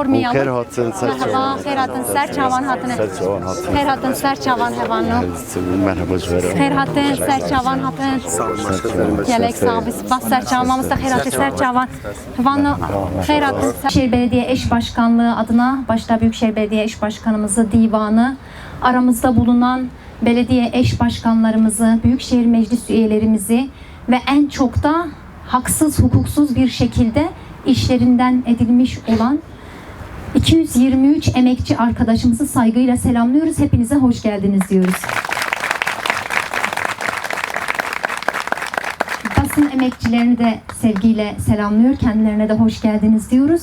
yormayalım. Her hatın Merhaba, her hatın ser çavan hatını. Serçavan hatın. Her hatın ser çavan hevanı. Merhaba Cüvera. Her hatın ser çavan hatın. Gelek sağ biz bas ser çavamamızda her hatın ser çavan. Hevanı her hatın. Büyükşehir Belediye Eş Başkanlığı adına başta Büyükşehir Belediye Eş Başkanımızı, divanı, aramızda bulunan belediye eş başkanlarımızı, Büyükşehir Meclis üyelerimizi ve en çok da haksız, hukuksuz bir şekilde işlerinden edilmiş olan 223 emekçi arkadaşımızı saygıyla selamlıyoruz. Hepinize hoş geldiniz diyoruz. Basın emekçilerini de sevgiyle selamlıyor. Kendilerine de hoş geldiniz diyoruz.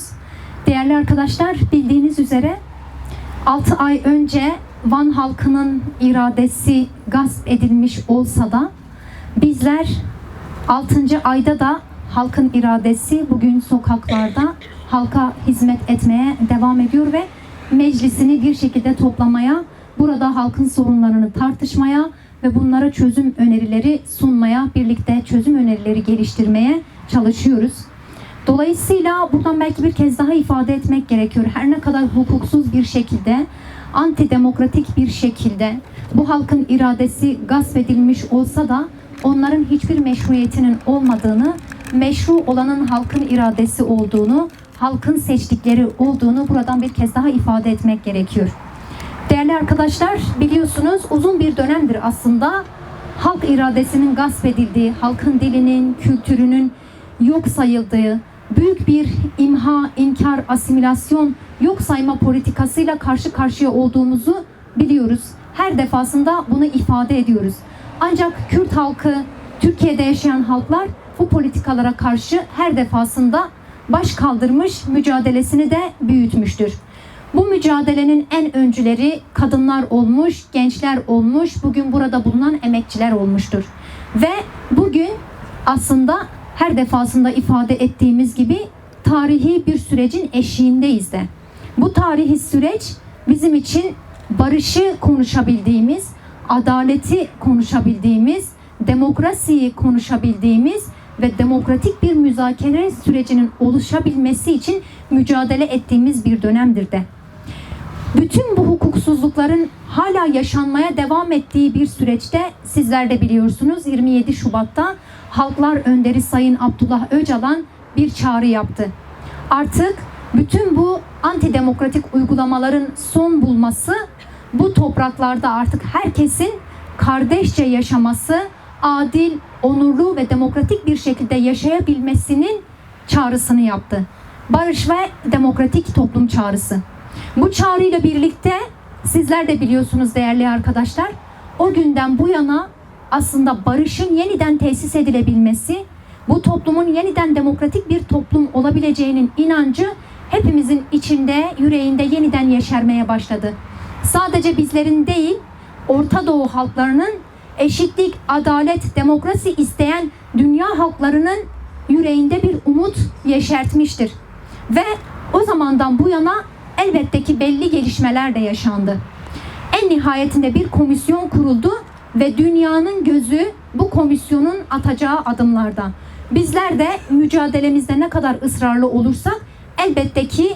Değerli arkadaşlar bildiğiniz üzere 6 ay önce Van halkının iradesi gasp edilmiş olsa da bizler 6. ayda da halkın iradesi bugün sokaklarda halka hizmet etmeye devam ediyor ve meclisini bir şekilde toplamaya, burada halkın sorunlarını tartışmaya ve bunlara çözüm önerileri sunmaya, birlikte çözüm önerileri geliştirmeye çalışıyoruz. Dolayısıyla buradan belki bir kez daha ifade etmek gerekiyor. Her ne kadar hukuksuz bir şekilde, antidemokratik bir şekilde bu halkın iradesi gasp edilmiş olsa da onların hiçbir meşruiyetinin olmadığını, meşru olanın halkın iradesi olduğunu, halkın seçtikleri olduğunu buradan bir kez daha ifade etmek gerekiyor. Değerli arkadaşlar biliyorsunuz uzun bir dönemdir aslında halk iradesinin gasp edildiği, halkın dilinin, kültürünün yok sayıldığı, büyük bir imha, inkar, asimilasyon, yok sayma politikasıyla karşı karşıya olduğumuzu biliyoruz. Her defasında bunu ifade ediyoruz. Ancak Kürt halkı, Türkiye'de yaşayan halklar bu politikalara karşı her defasında baş kaldırmış, mücadelesini de büyütmüştür. Bu mücadelenin en öncüleri kadınlar olmuş, gençler olmuş, bugün burada bulunan emekçiler olmuştur. Ve bugün aslında her defasında ifade ettiğimiz gibi tarihi bir sürecin eşiğindeyiz de. Bu tarihi süreç bizim için barışı konuşabildiğimiz, adaleti konuşabildiğimiz, demokrasiyi konuşabildiğimiz ve demokratik bir müzakere sürecinin oluşabilmesi için mücadele ettiğimiz bir dönemdir de. Bütün bu hukuksuzlukların hala yaşanmaya devam ettiği bir süreçte sizler de biliyorsunuz 27 Şubat'ta Halklar Önderi Sayın Abdullah Öcalan bir çağrı yaptı. Artık bütün bu antidemokratik uygulamaların son bulması, bu topraklarda artık herkesin kardeşçe yaşaması, adil, onurlu ve demokratik bir şekilde yaşayabilmesinin çağrısını yaptı. Barış ve demokratik toplum çağrısı. Bu çağrıyla birlikte sizler de biliyorsunuz değerli arkadaşlar, o günden bu yana aslında barışın yeniden tesis edilebilmesi, bu toplumun yeniden demokratik bir toplum olabileceğinin inancı hepimizin içinde, yüreğinde yeniden yeşermeye başladı. Sadece bizlerin değil, Orta Doğu halklarının eşitlik, adalet, demokrasi isteyen dünya halklarının yüreğinde bir umut yeşertmiştir. Ve o zamandan bu yana elbette ki belli gelişmeler de yaşandı. En nihayetinde bir komisyon kuruldu ve dünyanın gözü bu komisyonun atacağı adımlarda. Bizler de mücadelemizde ne kadar ısrarlı olursak elbette ki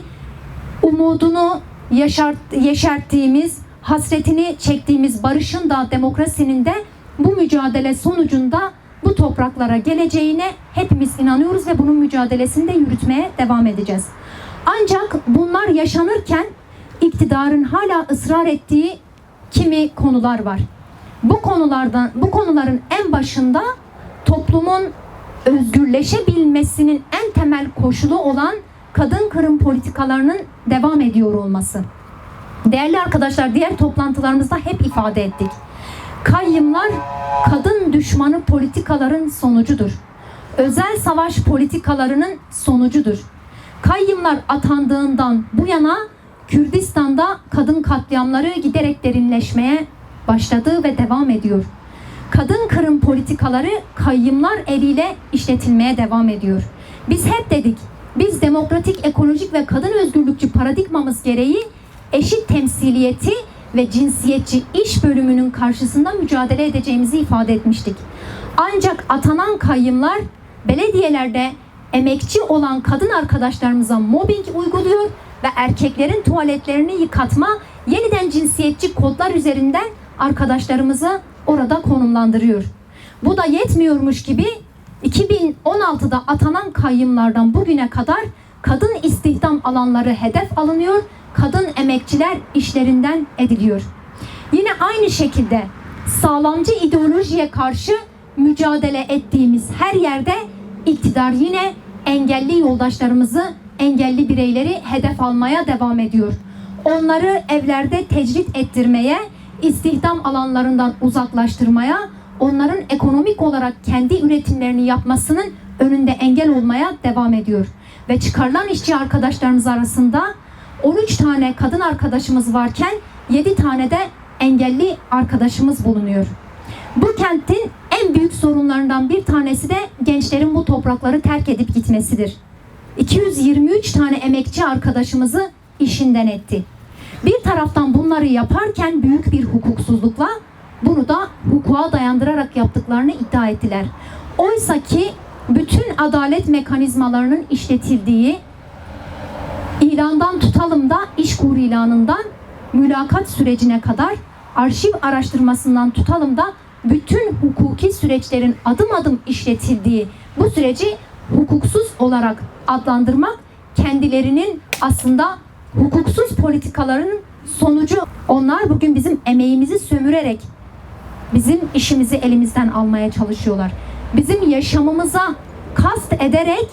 umudunu yaşart, yeşerttiğimiz, hasretini çektiğimiz barışın da demokrasinin de bu mücadele sonucunda bu topraklara geleceğine hepimiz inanıyoruz ve bunun mücadelesini de yürütmeye devam edeceğiz. Ancak bunlar yaşanırken iktidarın hala ısrar ettiği kimi konular var. Bu konulardan bu konuların en başında toplumun özgürleşebilmesinin en temel koşulu olan kadın kırım politikalarının devam ediyor olması. Değerli arkadaşlar diğer toplantılarımızda hep ifade ettik. Kayyımlar kadın düşmanı politikaların sonucudur. Özel savaş politikalarının sonucudur. Kayyımlar atandığından bu yana Kürdistan'da kadın katliamları giderek derinleşmeye başladı ve devam ediyor. Kadın kırım politikaları kayyımlar eliyle işletilmeye devam ediyor. Biz hep dedik, biz demokratik, ekolojik ve kadın özgürlükçü paradigmamız gereği eşit temsiliyeti ve cinsiyetçi iş bölümünün karşısında mücadele edeceğimizi ifade etmiştik. Ancak atanan kayyımlar belediyelerde emekçi olan kadın arkadaşlarımıza mobbing uyguluyor ve erkeklerin tuvaletlerini yıkatma, yeniden cinsiyetçi kodlar üzerinden arkadaşlarımızı orada konumlandırıyor. Bu da yetmiyormuş gibi 2016'da atanan kayyımlardan bugüne kadar kadın istihdam alanları hedef alınıyor, kadın emekçiler işlerinden ediliyor. Yine aynı şekilde sağlamcı ideolojiye karşı mücadele ettiğimiz her yerde iktidar yine engelli yoldaşlarımızı, engelli bireyleri hedef almaya devam ediyor. Onları evlerde tecrit ettirmeye, istihdam alanlarından uzaklaştırmaya, onların ekonomik olarak kendi üretimlerini yapmasının önünde engel olmaya devam ediyor. Ve çıkarılan işçi arkadaşlarımız arasında 13 tane kadın arkadaşımız varken 7 tane de engelli arkadaşımız bulunuyor. Bu kentin en büyük sorunlarından bir tanesi de gençlerin bu toprakları terk edip gitmesidir. 223 tane emekçi arkadaşımızı işinden etti. Bir taraftan bunları yaparken büyük bir hukuksuzlukla bunu da hukuka dayandırarak yaptıklarını iddia ettiler. Oysa ki bütün adalet mekanizmalarının işletildiği ilandan tutalım da iş kur ilanından mülakat sürecine kadar arşiv araştırmasından tutalım da bütün hukuki süreçlerin adım adım işletildiği bu süreci hukuksuz olarak adlandırmak kendilerinin aslında hukuksuz politikaların sonucu. Onlar bugün bizim emeğimizi sömürerek bizim işimizi elimizden almaya çalışıyorlar. Bizim yaşamımıza kast ederek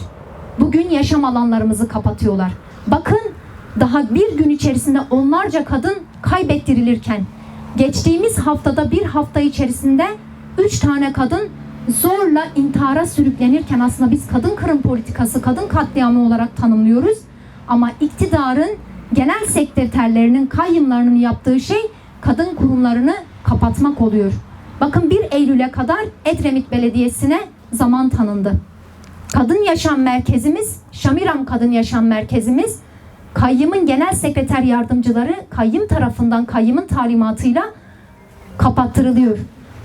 bugün yaşam alanlarımızı kapatıyorlar. Bakın daha bir gün içerisinde onlarca kadın kaybettirilirken geçtiğimiz haftada bir hafta içerisinde üç tane kadın zorla intihara sürüklenirken aslında biz kadın kırım politikası, kadın katliamı olarak tanımlıyoruz. Ama iktidarın genel sekreterlerinin kayyımlarının yaptığı şey kadın kurumlarını kapatmak oluyor. Bakın 1 Eylül'e kadar Edremit Belediyesi'ne zaman tanındı. Kadın Yaşam Merkezimiz, Şamiram Kadın Yaşam Merkezimiz, kayyımın genel sekreter yardımcıları kayyım tarafından kayyımın talimatıyla kapattırılıyor.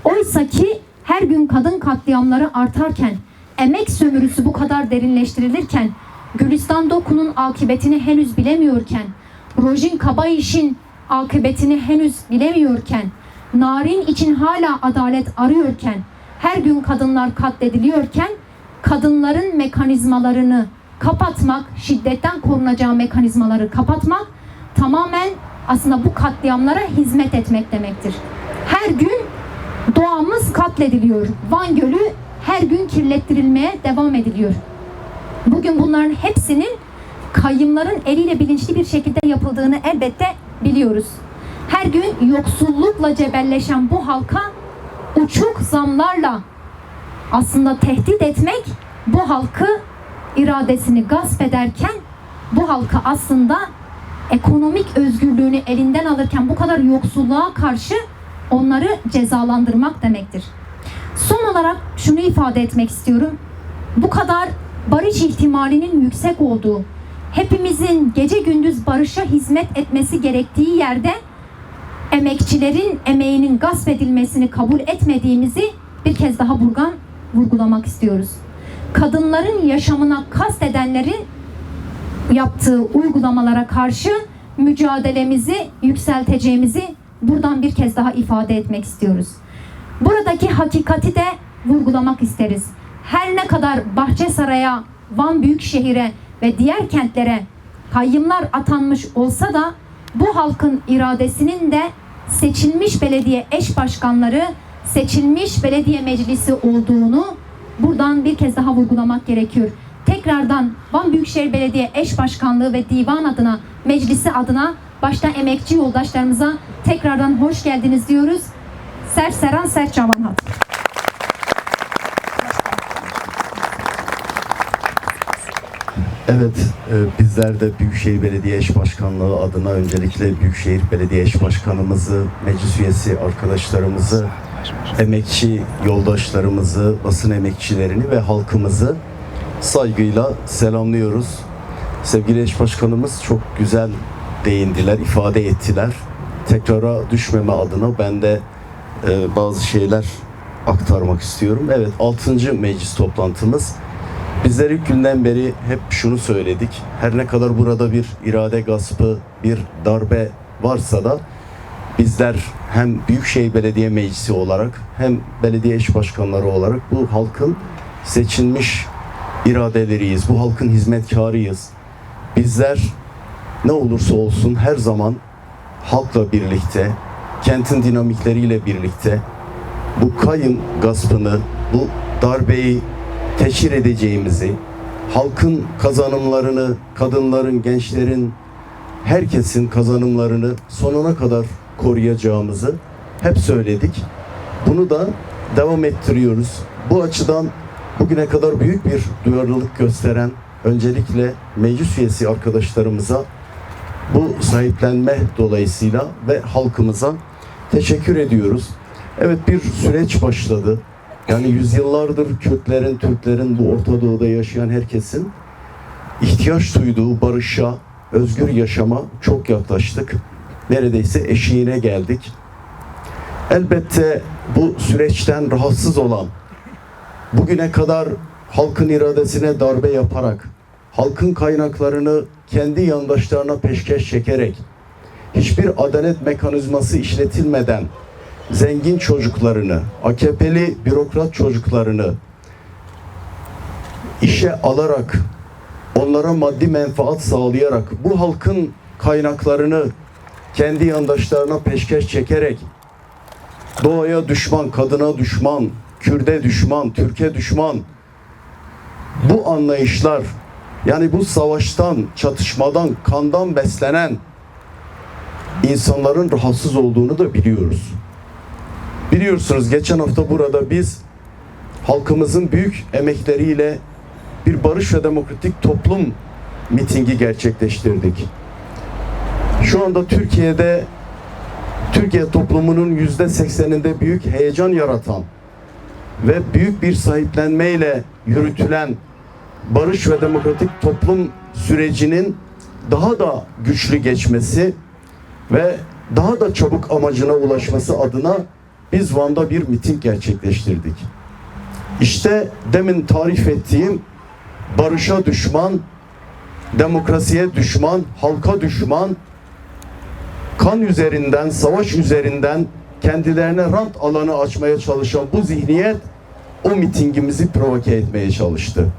Oysa ki her gün kadın katliamları artarken, emek sömürüsü bu kadar derinleştirilirken, Gülistan Doku'nun akıbetini henüz bilemiyorken, Rojin Kabayiş'in akıbetini henüz bilemiyorken, Narin için hala adalet arıyorken, her gün kadınlar katlediliyorken, kadınların mekanizmalarını kapatmak, şiddetten korunacağı mekanizmaları kapatmak tamamen aslında bu katliamlara hizmet etmek demektir. Her gün doğamız katlediliyor. Van Gölü her gün kirlettirilmeye devam ediliyor. Bugün bunların hepsinin kayyımların eliyle bilinçli bir şekilde yapıldığını elbette biliyoruz. Her gün yoksullukla cebelleşen bu halka uçuk zamlarla aslında tehdit etmek bu halkı iradesini gasp ederken bu halkı aslında ekonomik özgürlüğünü elinden alırken bu kadar yoksulluğa karşı onları cezalandırmak demektir. Son olarak şunu ifade etmek istiyorum. Bu kadar barış ihtimalinin yüksek olduğu, hepimizin gece gündüz barışa hizmet etmesi gerektiği yerde emekçilerin emeğinin gasp edilmesini kabul etmediğimizi bir kez daha burgan vurgulamak istiyoruz. Kadınların yaşamına kast edenlerin yaptığı uygulamalara karşı mücadelemizi yükselteceğimizi buradan bir kez daha ifade etmek istiyoruz. Buradaki hakikati de vurgulamak isteriz. Her ne kadar Bahçesaray'a, Van Büyükşehir'e ve diğer kentlere kayyımlar atanmış olsa da bu halkın iradesinin de seçilmiş belediye eş başkanları, seçilmiş belediye meclisi olduğunu buradan bir kez daha vurgulamak gerekiyor. Tekrardan Van Büyükşehir Belediye Eş Başkanlığı ve Divan adına, meclisi adına başta emekçi yoldaşlarımıza tekrardan hoş geldiniz diyoruz. Serseran Serçavanhat. Evet, e, bizler de Büyükşehir Belediye Eş Başkanlığı adına öncelikle Büyükşehir Belediye Eş Başkanımızı, meclis üyesi arkadaşlarımızı, emekçi yoldaşlarımızı, basın emekçilerini ve halkımızı saygıyla selamlıyoruz. Sevgili eş başkanımız çok güzel değindiler, ifade ettiler. Tekrara düşmeme adına ben de e, bazı şeyler aktarmak istiyorum. Evet, 6. meclis toplantımız Bizler ilk günden beri hep şunu söyledik. Her ne kadar burada bir irade gaspı, bir darbe varsa da bizler hem Büyükşehir Belediye Meclisi olarak hem belediye eş başkanları olarak bu halkın seçilmiş iradeleriyiz. Bu halkın hizmetkarıyız. Bizler ne olursa olsun her zaman halkla birlikte, kentin dinamikleriyle birlikte bu kayın gaspını, bu darbeyi teşhir edeceğimizi, halkın kazanımlarını, kadınların, gençlerin, herkesin kazanımlarını sonuna kadar koruyacağımızı hep söyledik. Bunu da devam ettiriyoruz. Bu açıdan bugüne kadar büyük bir duyarlılık gösteren öncelikle meclis üyesi arkadaşlarımıza bu sahiplenme dolayısıyla ve halkımıza teşekkür ediyoruz. Evet bir süreç başladı. Yani yüzyıllardır Kürtlerin, Türklerin, bu Orta Doğu'da yaşayan herkesin ihtiyaç duyduğu barışa, özgür yaşama çok yaklaştık. Neredeyse eşiğine geldik. Elbette bu süreçten rahatsız olan, bugüne kadar halkın iradesine darbe yaparak, halkın kaynaklarını kendi yandaşlarına peşkeş çekerek, hiçbir adalet mekanizması işletilmeden zengin çocuklarını, AKP'li bürokrat çocuklarını işe alarak, onlara maddi menfaat sağlayarak, bu halkın kaynaklarını kendi yandaşlarına peşkeş çekerek, doğaya düşman, kadına düşman, Kürde düşman, Türkiye düşman, bu anlayışlar, yani bu savaştan, çatışmadan, kandan beslenen insanların rahatsız olduğunu da biliyoruz. Biliyorsunuz geçen hafta burada biz halkımızın büyük emekleriyle bir barış ve demokratik toplum mitingi gerçekleştirdik. Şu anda Türkiye'de Türkiye toplumunun yüzde sekseninde büyük heyecan yaratan ve büyük bir sahiplenmeyle yürütülen barış ve demokratik toplum sürecinin daha da güçlü geçmesi ve daha da çabuk amacına ulaşması adına biz Van'da bir miting gerçekleştirdik. İşte demin tarif ettiğim barışa düşman, demokrasiye düşman, halka düşman, kan üzerinden, savaş üzerinden kendilerine rant alanı açmaya çalışan bu zihniyet o mitingimizi provoke etmeye çalıştı.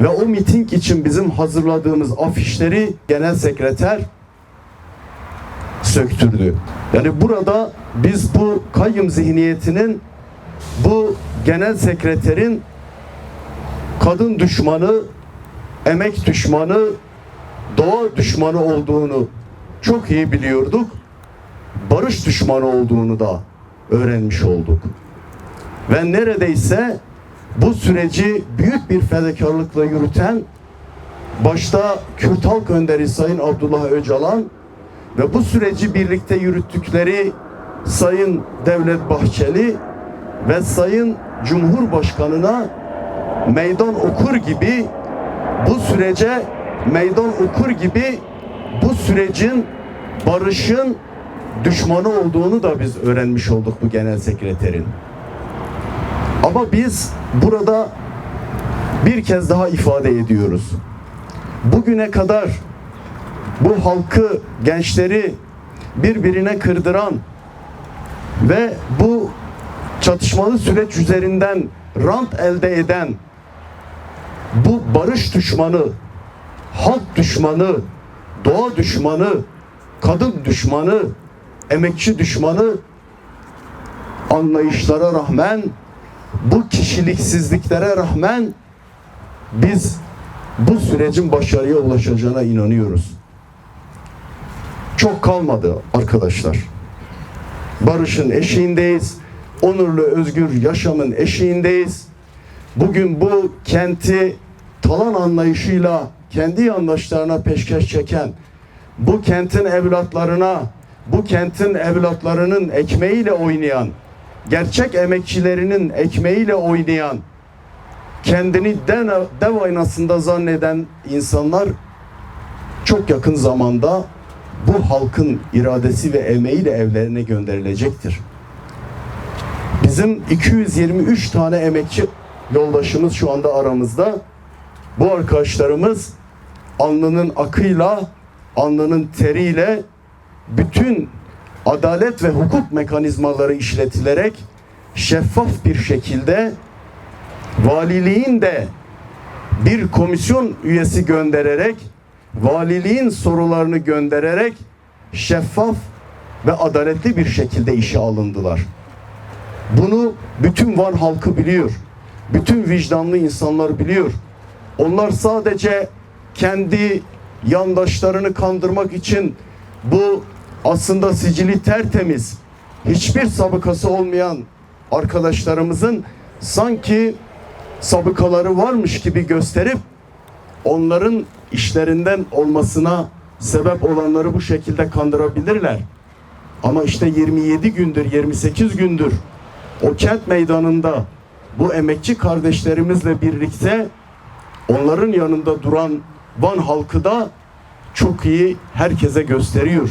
Ve o miting için bizim hazırladığımız afişleri genel sekreter söktürdü. Yani burada biz bu kayyum zihniyetinin bu genel sekreterin kadın düşmanı, emek düşmanı, doğa düşmanı olduğunu çok iyi biliyorduk. Barış düşmanı olduğunu da öğrenmiş olduk. Ve neredeyse bu süreci büyük bir fedakarlıkla yürüten başta Kürt Halk Önderi Sayın Abdullah Öcalan ve bu süreci birlikte yürüttükleri Sayın Devlet Bahçeli ve Sayın Cumhurbaşkanına meydan okur gibi bu sürece meydan okur gibi bu sürecin barışın düşmanı olduğunu da biz öğrenmiş olduk bu genel sekreterin. Ama biz burada bir kez daha ifade ediyoruz. Bugüne kadar bu halkı, gençleri birbirine kırdıran ve bu çatışmalı süreç üzerinden rant elde eden bu barış düşmanı, halk düşmanı, doğa düşmanı, kadın düşmanı, emekçi düşmanı anlayışlara rağmen bu kişiliksizliklere rağmen biz bu sürecin başarıya ulaşacağına inanıyoruz. Çok kalmadı arkadaşlar. Barışın eşiğindeyiz. Onurlu özgür yaşamın eşiğindeyiz. Bugün bu kenti talan anlayışıyla kendi yandaşlarına peşkeş çeken bu kentin evlatlarına, bu kentin evlatlarının ekmeğiyle oynayan, gerçek emekçilerinin ekmeğiyle oynayan, kendini dev, dev aynasında zanneden insanlar çok yakın zamanda bu halkın iradesi ve emeğiyle evlerine gönderilecektir. Bizim 223 tane emekçi yoldaşımız şu anda aramızda. Bu arkadaşlarımız alnının akıyla, alnının teriyle bütün adalet ve hukuk mekanizmaları işletilerek şeffaf bir şekilde valiliğin de bir komisyon üyesi göndererek valiliğin sorularını göndererek şeffaf ve adaletli bir şekilde işe alındılar. Bunu bütün Van halkı biliyor. Bütün vicdanlı insanlar biliyor. Onlar sadece kendi yandaşlarını kandırmak için bu aslında sicili tertemiz, hiçbir sabıkası olmayan arkadaşlarımızın sanki sabıkaları varmış gibi gösterip onların işlerinden olmasına sebep olanları bu şekilde kandırabilirler. Ama işte 27 gündür, 28 gündür o kent meydanında bu emekçi kardeşlerimizle birlikte onların yanında duran Van halkı da çok iyi herkese gösteriyor.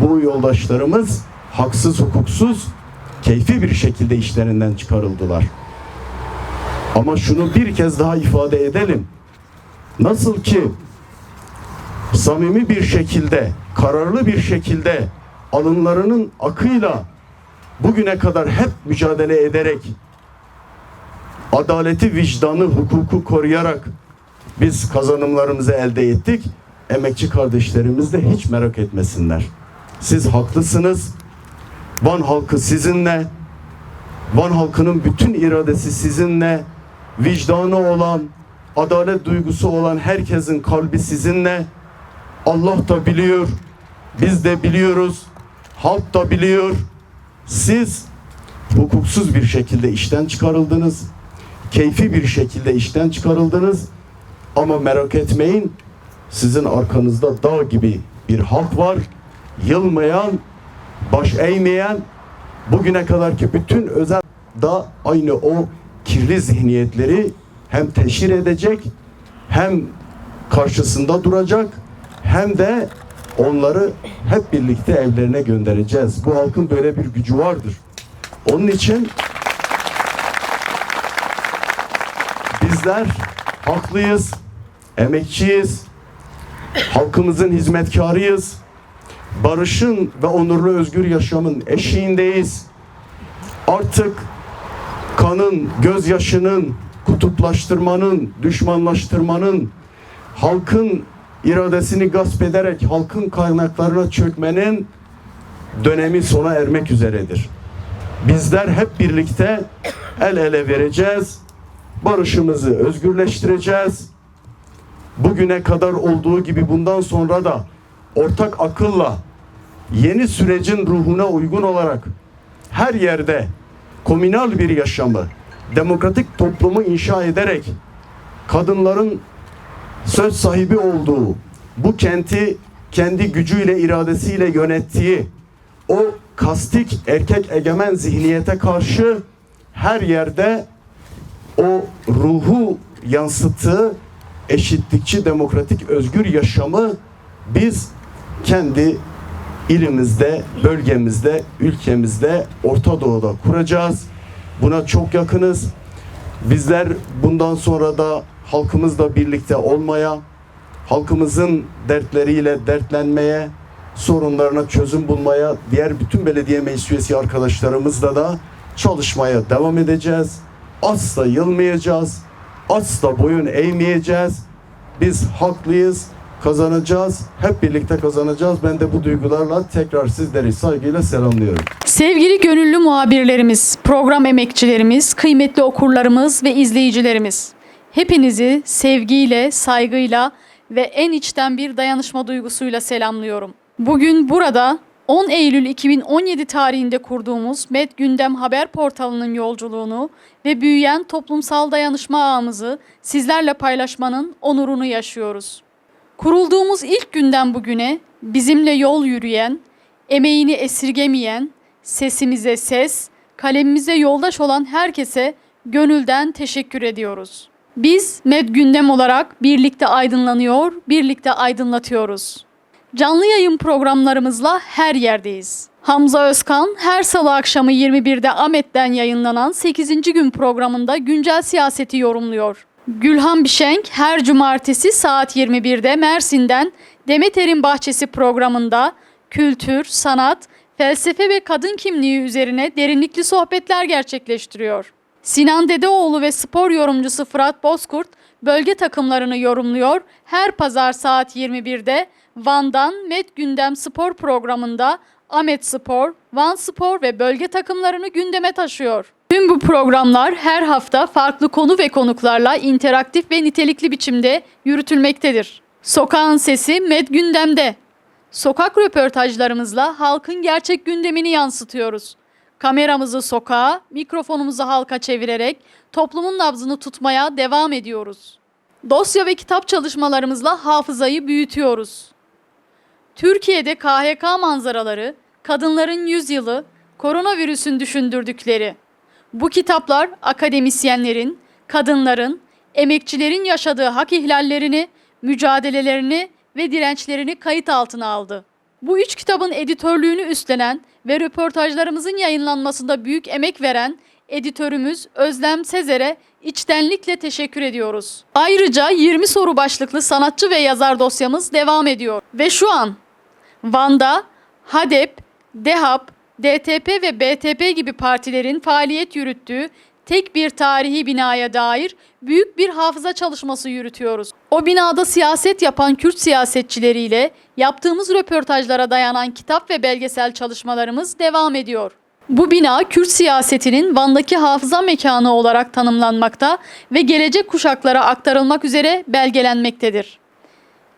Bu yoldaşlarımız haksız hukuksuz keyfi bir şekilde işlerinden çıkarıldılar. Ama şunu bir kez daha ifade edelim. Nasıl ki samimi bir şekilde, kararlı bir şekilde alınlarının akıyla bugüne kadar hep mücadele ederek adaleti, vicdanı, hukuku koruyarak biz kazanımlarımızı elde ettik. Emekçi kardeşlerimiz de hiç merak etmesinler. Siz haklısınız. Van halkı sizinle. Van halkının bütün iradesi sizinle. Vicdanı olan, adalet duygusu olan herkesin kalbi sizinle. Allah da biliyor. Biz de biliyoruz. Halk da biliyor. Siz hukuksuz bir şekilde işten çıkarıldınız. Keyfi bir şekilde işten çıkarıldınız. Ama merak etmeyin. Sizin arkanızda dağ gibi bir halk var. Yılmayan, baş eğmeyen, bugüne kadarki bütün özel da aynı o kirli zihniyetleri hem teşhir edecek, hem karşısında duracak, hem de onları hep birlikte evlerine göndereceğiz. Bu halkın böyle bir gücü vardır. Onun için bizler haklıyız, emekçiyiz, halkımızın hizmetkarıyız. Barışın ve onurlu özgür yaşamın eşiğindeyiz. Artık kanın, gözyaşının, kutuplaştırmanın, düşmanlaştırmanın, halkın iradesini gasp ederek halkın kaynaklarına çökmenin dönemi sona ermek üzeredir. Bizler hep birlikte el ele vereceğiz. Barışımızı özgürleştireceğiz. Bugüne kadar olduğu gibi bundan sonra da ortak akılla yeni sürecin ruhuna uygun olarak her yerde komünal bir yaşamı, demokratik toplumu inşa ederek kadınların söz sahibi olduğu, bu kenti kendi gücüyle, iradesiyle yönettiği o kastik erkek egemen zihniyete karşı her yerde o ruhu yansıttığı eşitlikçi, demokratik, özgür yaşamı biz kendi ilimizde, bölgemizde, ülkemizde, Orta Doğu'da kuracağız. Buna çok yakınız. Bizler bundan sonra da halkımızla birlikte olmaya, halkımızın dertleriyle dertlenmeye, sorunlarına çözüm bulmaya, diğer bütün belediye meclis üyesi arkadaşlarımızla da çalışmaya devam edeceğiz. Asla yılmayacağız. Asla boyun eğmeyeceğiz. Biz haklıyız, kazanacağız. Hep birlikte kazanacağız. Ben de bu duygularla tekrar sizleri saygıyla selamlıyorum. Sevgili gönüllü muhabirlerimiz, program emekçilerimiz, kıymetli okurlarımız ve izleyicilerimiz. Hepinizi sevgiyle, saygıyla ve en içten bir dayanışma duygusuyla selamlıyorum. Bugün burada 10 Eylül 2017 tarihinde kurduğumuz Med Gündem Haber Portalı'nın yolculuğunu ve büyüyen toplumsal dayanışma ağımızı sizlerle paylaşmanın onurunu yaşıyoruz. Kurulduğumuz ilk günden bugüne bizimle yol yürüyen, emeğini esirgemeyen, sesimize ses, kalemimize yoldaş olan herkese gönülden teşekkür ediyoruz. Biz Med Gündem olarak birlikte aydınlanıyor, birlikte aydınlatıyoruz. Canlı yayın programlarımızla her yerdeyiz. Hamza Özkan her salı akşamı 21'de Ahmet'ten yayınlanan 8. gün programında güncel siyaseti yorumluyor. Gülhan Bişenk her cumartesi saat 21'de Mersin'den Demeter'in Bahçesi programında kültür, sanat, felsefe ve kadın kimliği üzerine derinlikli sohbetler gerçekleştiriyor. Sinan Dedeoğlu ve spor yorumcusu Fırat Bozkurt bölge takımlarını yorumluyor. Her pazar saat 21'de Van'dan Met Gündem Spor programında Ahmet Spor, Van Spor ve bölge takımlarını gündeme taşıyor. Tüm bu programlar her hafta farklı konu ve konuklarla interaktif ve nitelikli biçimde yürütülmektedir. Sokağın sesi Med Gündem'de. Sokak röportajlarımızla halkın gerçek gündemini yansıtıyoruz. Kameramızı sokağa, mikrofonumuzu halka çevirerek toplumun nabzını tutmaya devam ediyoruz. Dosya ve kitap çalışmalarımızla hafızayı büyütüyoruz. Türkiye'de KHK manzaraları, kadınların yüzyılı, koronavirüsün düşündürdükleri. Bu kitaplar akademisyenlerin, kadınların, emekçilerin yaşadığı hak ihlallerini, mücadelelerini ve dirençlerini kayıt altına aldı. Bu üç kitabın editörlüğünü üstlenen ve röportajlarımızın yayınlanmasında büyük emek veren editörümüz Özlem Sezer'e içtenlikle teşekkür ediyoruz. Ayrıca 20 soru başlıklı sanatçı ve yazar dosyamız devam ediyor. Ve şu an Van'da HADEP, DEHAP, DTP ve BTP gibi partilerin faaliyet yürüttüğü tek bir tarihi binaya dair büyük bir hafıza çalışması yürütüyoruz. O binada siyaset yapan Kürt siyasetçileriyle yaptığımız röportajlara dayanan kitap ve belgesel çalışmalarımız devam ediyor. Bu bina Kürt siyasetinin Van'daki hafıza mekanı olarak tanımlanmakta ve gelecek kuşaklara aktarılmak üzere belgelenmektedir.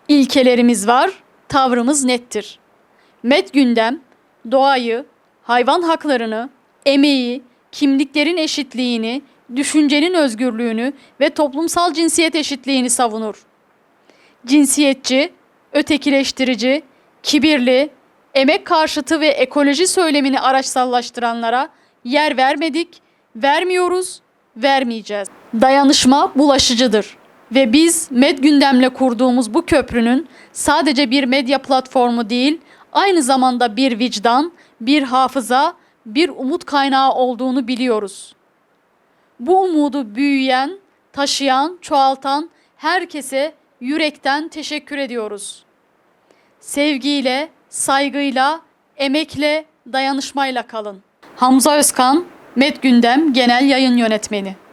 İlkelerimiz var, tavrımız nettir. Met gündem, doğayı, hayvan haklarını, emeği, kimliklerin eşitliğini, düşüncenin özgürlüğünü ve toplumsal cinsiyet eşitliğini savunur. Cinsiyetçi, ötekileştirici, kibirli, emek karşıtı ve ekoloji söylemini araçsallaştıranlara yer vermedik, vermiyoruz, vermeyeceğiz. Dayanışma bulaşıcıdır ve biz Med Gündem'le kurduğumuz bu köprünün sadece bir medya platformu değil, aynı zamanda bir vicdan, bir hafıza, bir umut kaynağı olduğunu biliyoruz. Bu umudu büyüyen, taşıyan, çoğaltan herkese yürekten teşekkür ediyoruz. Sevgiyle, saygıyla, emekle, dayanışmayla kalın. Hamza Özkan, Met Gündem Genel Yayın Yönetmeni